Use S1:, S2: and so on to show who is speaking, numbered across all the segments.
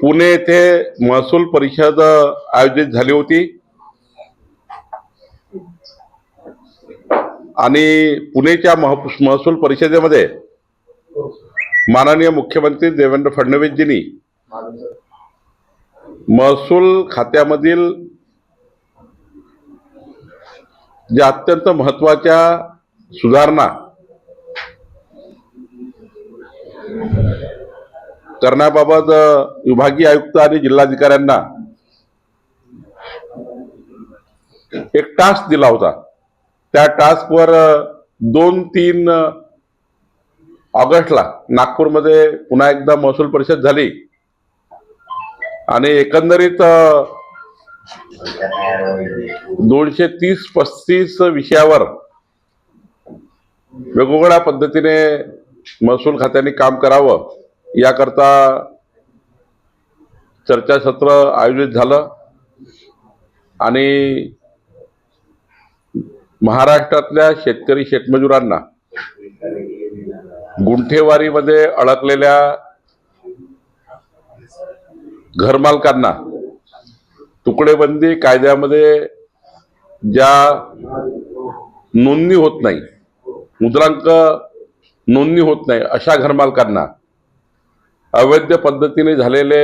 S1: पुणे येथे महसूल परिषद आयोजित झाली होती. आणि पुणेच्या महसूल परिषदेमध्ये माननीय मुख्यमंत्री देवेंद्र फडणवीसजींनी महसूल खात्यामधील ज्या अत्यंत महत्त्वाच्या सुधारणा करण्याबाबत विभागीय आयुक्त आणि जिल्हाधिकाऱ्यांना एक टास्क दिला होता. त्या टास्कवर दोन तीन ऑगस्टला नागपूरमध्ये पुन्हा एकदा महसूल परिषद झाली. आणि एकंदरीत दोनशे तीस पस्तीस विषयावर वेगवेगळ्या पद्धतीने महसूल खात्याने काम करावं. याकरता चर्चासत्र आयोजित झालं आणि महाराष्ट्रातल्या शेतकरी शेतमजुरांना गुंठेवारीमध्ये अडकलेल्या घरमालकांना तुकडेबंदी कायद्यामध्ये ज्या नोंदणी होत नाही मुद्रांक नोंदणी होत नाही अशा घरमालकांना अवैध पद्धतीने झालेले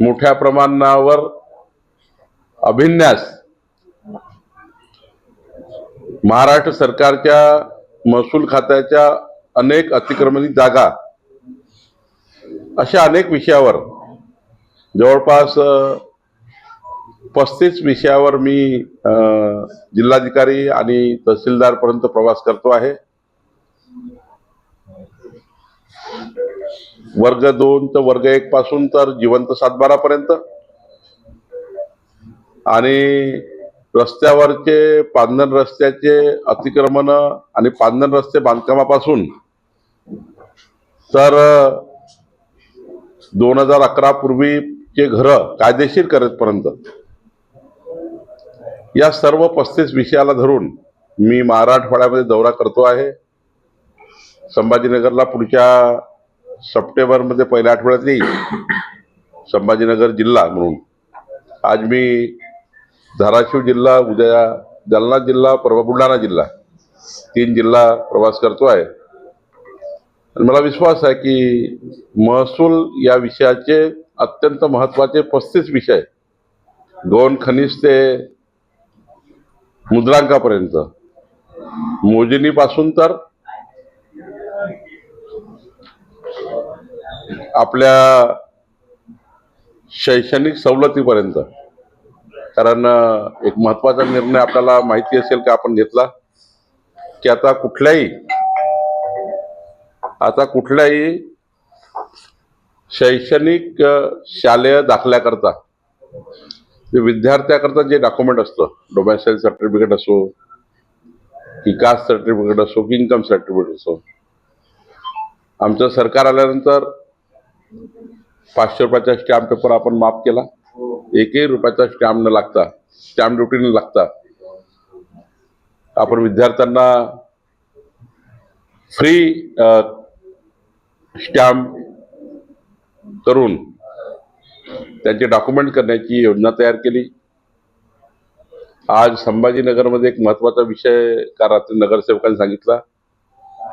S1: मोठ्या प्रमाणावर अभिन्यास महाराष्ट्र सरकारच्या महसूल खात्याच्या अनेक अतिक्रमणी जागा अशा अनेक विषयावर जवळपास पस्तीस विषयावर मी जिल्हाधिकारी आणि तहसीलदारपर्यंत प्रवास करतो आहे. वर्ग दोन तर वर्ग एक पासून तर जिवंत सातबारापर्यंत. आणि रस्त्यावरचे पांधन रस्त्याचे अतिक्रमण आणि पांधन रस्ते बांधकामापासून तर दोन हजार अकरा पूर्वीचे घरं कायदेशीर करेपर्यंत. या सर्व पस्तीस विषयाला धरून मी मराठवाड्यामध्ये दौरा करतो आहे. संभाजीनगरला पुढच्या सप्टेंबरमध्ये पहिल्या आठवड्यात येईल संभाजीनगर जिल्हा म्हणून. आज मी धाराशिव जिल्हा उद्या जालना जिल्हा परवा बुलढाणा जिल्हा तीन जिल्हा प्रवास करतो आहे. आणि मला विश्वास आहे की महसूल या विषयाचे अत्यंत महत्त्वाचे पस्तीस विषय दोन खनिज ते मुद्रांकापर्यंत मोजणीपासून तर आपल्या शैक्षणिक सवलतीपर्यंत. कारण एक महत्त्वाचा निर्णय आपल्याला माहिती असेल का आपण घेतला की आता कुठल्याही आता कुठल्याही शैक्षणिक शालेय दाखल्याकरता जे विद्यार्थ्याकरता जे डॉक्युमेंट असतं डोमॅसाईल सर्टिफिकेट असो की कास्ट सर्टिफिकेट असो की इन्कम सर्टिफिकेट असो आमचं सरकार आल्यानंतर पाचशे रुपयाचा स्टॅम्प पेपर आपण माफ केला. एकही रुपयाचा स्टॅम्प न लागता स्टॅम्प ड्युटी न लागता आपण विद्यार्थ्यांना फ्री स्टॅम्प करून त्यांचे डॉक्युमेंट करण्याची योजना तयार केली. आज संभाजीनगरमध्ये एक महत्त्वाचा विषय का रात्री नगरसेवकांनी सांगितला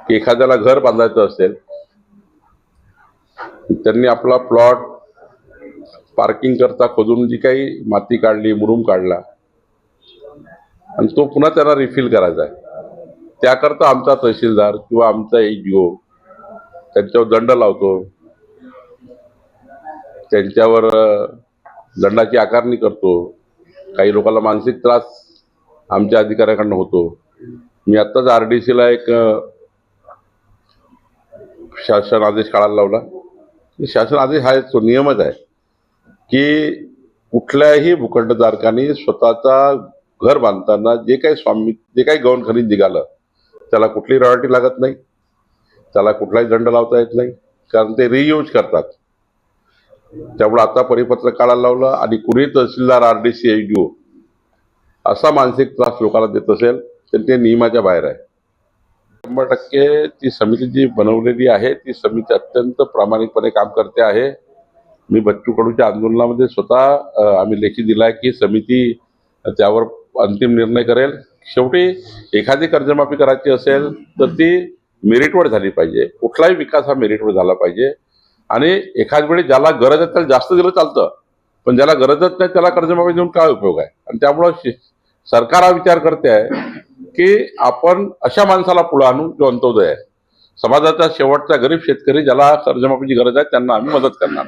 S1: की एखाद्याला घर बांधायचं असेल त्यांनी आपला प्लॉट पार्किंग करता खोदून जी काही माती काढली मुरुम काढला आणि तो पुन्हा त्यांना रिफिल करायचा आहे. त्याकरता आमचा तहसीलदार किंवा आमचा एजीओ त्यांच्यावर दंड लावतो. त्यांच्यावर दंडाची आकारणी करतो. काही लोकांना मानसिक त्रास आमच्या अधिकाऱ्याकडनं होतो. मी आत्ताच आर डी सीला एक शासन आदेश काढायला लावला. शासन आदेश हा तो नियमच आहे की कुठल्याही भूखंडधारकांनी स्वतःचा घर बांधताना जे काही स्वामी जे काही गौण खनिज निघालं त्याला कुठली रॉयल्टी लागत नाही. त्याला कुठलाही दंड लावता येत नाही. कारण ते रियूज करतात. त्यामुळे आता परिपत्रक काढायला लावलं आणि कुणी तहसीलदार आर डी सी एच असा मानसिक त्रास लोकांना देत असेल तर ते नियमाच्या बाहेर आहे. शंभर टक्के ती समिती जी बनवलेली आहे ती समिती अत्यंत प्रामाणिकपणे काम करते आहे. मी बच्चू कडूच्या आंदोलनामध्ये स्वतः आम्ही लेखी दिलाय की समिती त्यावर अंतिम निर्णय करेल. शेवटी एखादी कर्जमाफी करायची असेल तर ती मेरिटवर झाली पाहिजे. कुठलाही विकास हा मेरिटवर झाला पाहिजे. आणि एखाद वेळी ज्याला गरज आहे त्याला जास्त दिलं चालतं. पण ज्याला गरजच नाही त्याला कर्जमाफी देऊन काय उपयोग आहे? आणि त्यामुळं सरकार हा विचार करते आहे की आपण अशा माणसाला पुढे आणू जो अंत्योदय आहे. समाजाचा शेवटचा गरीब शेतकरी ज्याला कर्जमाफीची गरज आहे त्यांना आम्ही मदत करणार.